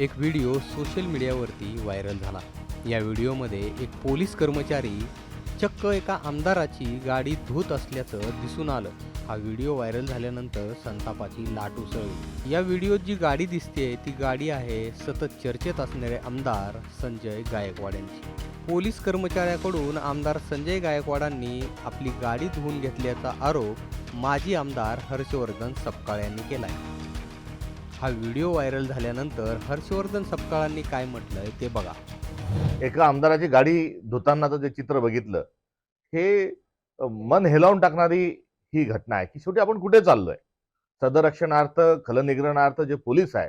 एक video social मीडियावरती viral झाला. या व्हिडिओमध्ये एक पोलीस कर्मचारी चक्क एका आमदाराची गाडी धुत असल्याचं दिसून आलं. हा व्हिडिओ व्हायरल झाल्यानंतर संतापाची लाट उसळली. या व्हिडिओत जी गाडी दिसते ती गाडी आहे सतत चर्चेत असणारे आमदार संजय गायकवाड यांची पोलीस कर्मचाऱ्याकडून आमदार संजय गायकवाडांनी आपली गाडी धुवून घेतल्याचा आरोप माजी आमदार हर्षवर्धन सपकाळ यांनी केला आहे हा व्हिडिओ व्हायरल झाल्यानंतर हर्षवर्धन सपकाळांनी काय म्हटलंय ते बघा. एका आमदाराची गाडी धुतानाचं जे चित्र बघितलं हे मन हेलावून टाकणारी ही घटना आहे की शेवटी आपण कुठे चाललोय? सदरक्षणार्थ खलनिग्रहणार्थ जे पोलीस आहे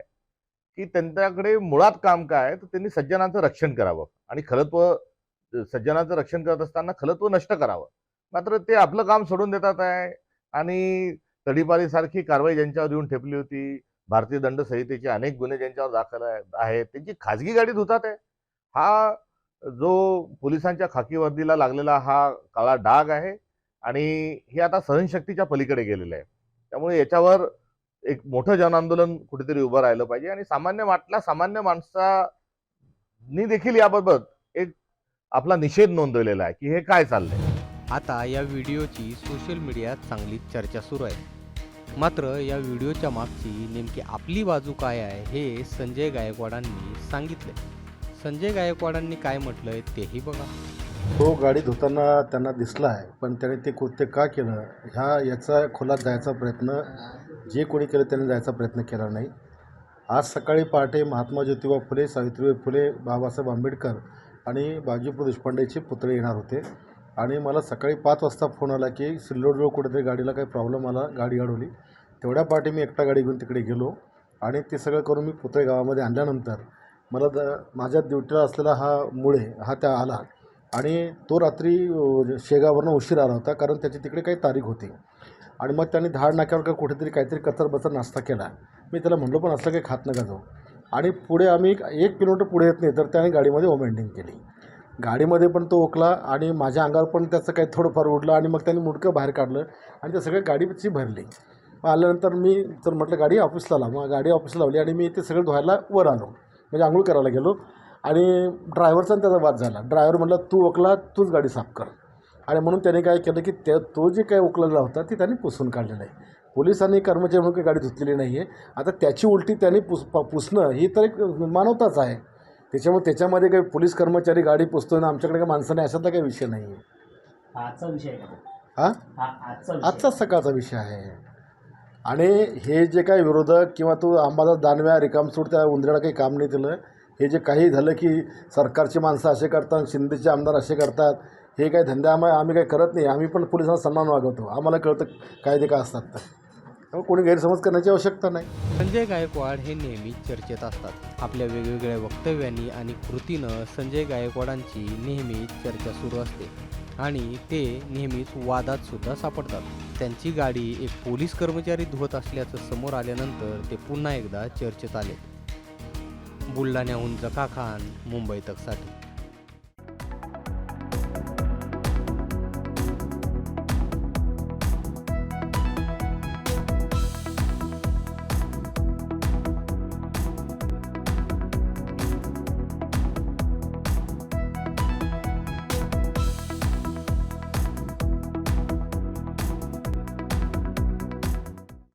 की त्यांच्याकडे मुळात काम काय तर त्यांनी सज्जनाचं रक्षण करावं आणि खलत्व सज्जनाचं रक्षण करत असताना खलत्व नष्ट करावं. मात्र ते आपलं काम सोडून देतात आहे आणि तडीपारीसारखी कारवाई ज्यांच्यावर येऊन ठेपली होती भारतीय दंड संहितेचे अनेक गुन्हे ज्यांच्यावर दाखल आहेत त्यांची खाजगी गाडी धुतात आहे. हा जो पोलिसांच्या खाकीवर्दीला लागलेला हा काळा डाग आहे आणि हे आता सहनशक्तीच्या पलीकडे गेलेलं आहे. त्यामुळे याच्यावर एक मोठं जनआंदोलन कुठेतरी उभं राहिलं पाहिजे आणि सामान्य वाटला सामान्य माणसानी देखील याबाबत एक आपला निषेध नोंदवलेला आहे की हे काय चाललंय? आता या व्हिडिओची सोशल मीडियात चांगली चर्चा सुरू आहे. मात्र या व्हिडिओच्या मागची नेमकी आपली बाजू काय आहे हे संजय गायकवाडांनी सांगितले संजय गायकवाडांनी काय म्हटलंय तेही बघा. तो गाडी धुताना त्यांना दिसला आहे पण त्याने ते कृत्य का केलं? ह्या याचा खोलात जायचा प्रयत्न जे कोणी केलं त्याने जायचा प्रयत्न केला नाही. आज सकाळी पहाटे महात्मा ज्योतिबा फुले सावित्रीबाई फुले बाबासाहेब आंबेडकर आणि बाजीप्रभू देशपांडेचे पुतळे येणार होते. आणि मला सकाळी पाच वाजता फोन आला की सिल्लोडजवळ कुठेतरी गाडीला काही प्रॉब्लेम आला गाडी अडवली. तेवढ्या पाठी मी एकटा गाडी घेऊन तिकडे गेलो आणि ते सगळं करून मी पुतळे गावामध्ये आणल्यानंतर मला द माझ्या ड्युटीला असलेला हा मुळे हा त्या आला आणि तो रात्री शेगावरनं उशीर आला होता कारण त्याची तिकडे काही तारीख होती. आणि मग त्याने धाड नाक्यावर का कुठेतरी काहीतरी कचर बचर नाश्ता केला. मी त्याला म्हणलो पण असं काही खात नका जाऊ. आणि पुढे आम्ही एक एक किलोमीटर पुढे येत नाही तर त्याने गाडीमध्ये ओमेंडिंग केली. गाडीमध्ये पण तो ओकला आणि माझ्या अंगावर पण त्याचं काही थोडंफार उडलं आणि मग त्याने मुडकं बाहेर काढलं आणि ते सगळं गाडीची भरली. मग आल्यानंतर मी तर म्हटलं गाडी ऑफिसला लाव. मग गाडी ऑफिसला लावली आणि मी ते सगळं धुवायला वर आलो. म्हणजे आंघोळ करायला गेलो आणि ड्रायव्हरचा आणि त्याचा वाद झाला. ड्रायव्हर म्हटलं तू ओकला तूच गाडी साफ कर. आणि म्हणून त्याने काय केलं की त्या तो जे काय ओकलेला होता ती त्याने पुसून काढलेलं आहे. पोलिसांनी कर्मचारी म्हणून काही गाडी धुतलेली नाही आहे आता त्याची उलटी त्याने पुस प- पुसणं ही तर एक मानवताच आहे. त्याच्यामुळे त्याच्यामध्ये काही पोलीस कर्मचारी गाडी पुसतोय ना आमच्याकडे काही माणसं नाही अशातला काही विषय नाही आहे आजचा विषय आहे का? तो? हा? हा आजचा विषय. आजचाच सकाळचा विषय आहे. आणि हे जे काही विरोधक किंवा तो अंबादास दानव्या रिकामसूड त्या उंदराला काही काम नाही दिलं. हे जे काही झालं की सरकारची माणसं असे करतात शिंदेचे आमदार असे करतात हे काही धंदे आम्हा आम्ही काही करत नाही. आम्ही पण पोलिसांना सन्मान वागवतो. आम्हाला कळतं कायदे का असतात तर. त्यामुळे कोणी गैरसमज करण्याची आवश्यकता नाही. संजय गायकवाड हे नेहमी चर्चेत असतात. आपल्या वेगवेगळ्या वक्तव्यांनी आणि कृतीनं संजय गायकवाडांची नेहमीच चर्चा सुरू असते. आणि ते नेहमीच वादात सुद्धा सापडतात. त्यांची गाडी एक पोलीस कर्मचारी धुवत असल्याचं समोर आल्यानंतर ते पुन्हा एकदा चर्चेत आले. बुलढाण्याहून जका खान मुंबई तकसाठी